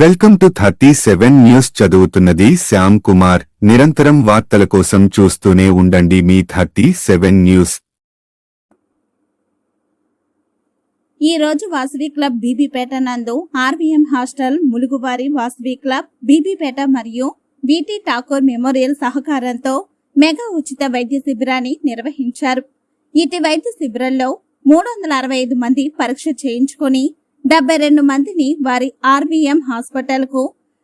Welcome to thirty seven news చదువుతున్నది శ్యామ్ కుమార్. నిరంతరం వార్తల కోసం చూస్తూనే ఉండండి మీ థర్టీ సెవెన్ న్యూస్. ఈ రోజు వాసవి క్లబ్ బీబీపేట నందు ఆర్వీఎం హాస్టల్ ములుగువారి వాసవి క్లబ్ బీబీపేట మరియు బీటీ ఠాకూర్ మెమోరియల్ సహకారంతో మెగా ఉచిత వైద్య శిబిరాన్ని నిర్వహించారు. ఇటు వైద్య శిబిరంలో మూడు వందల అరవై ఐదు మంది పరీక్ష చేయించుకొని డెబ్బై రెండు మందిని వారి ఆర్వీఎం హాస్పిటల్కు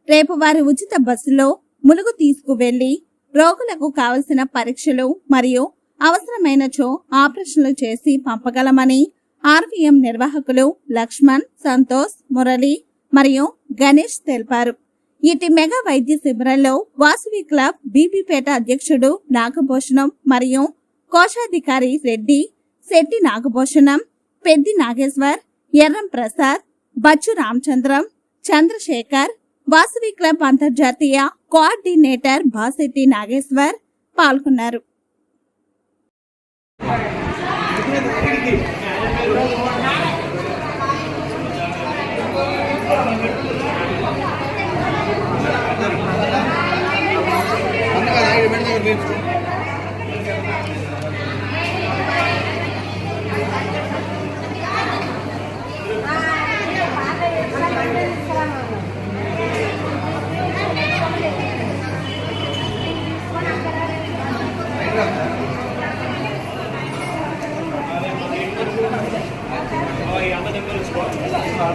రేపు వారి ఉచిత బస్సులో ములుగు తీసుకువెళ్ళి రోగులకు కావలసిన పరీక్షలు మరియు అవసరమైనచో ఆపరేషన్లు చేసి పంపగలమని ఆర్వీఎం నిర్వాహకులు లక్ష్మణ్ సంతోష్ మురళి మరియు గణేష్ తెలిపారు. ఇటు మెగా వైద్య శిబిరంలో వాసవి క్లబ్ బీబీపేట అధ్యక్షుడు నాగభూషణం మరియు కోశాధికారి రెడ్డి శెట్టి నాగభూషణం పెద్ది నాగేశ్వర్ ఎర్రం ప్రసాద్ బచ్చు రామచంద్రం చంద్రశేఖర్ వాసవి క్లబ్ అంతర్జాతీయ కోఆర్డినేటర్ బాసెట్టి నాగేశ్వర్ పాల్గొన్నారు.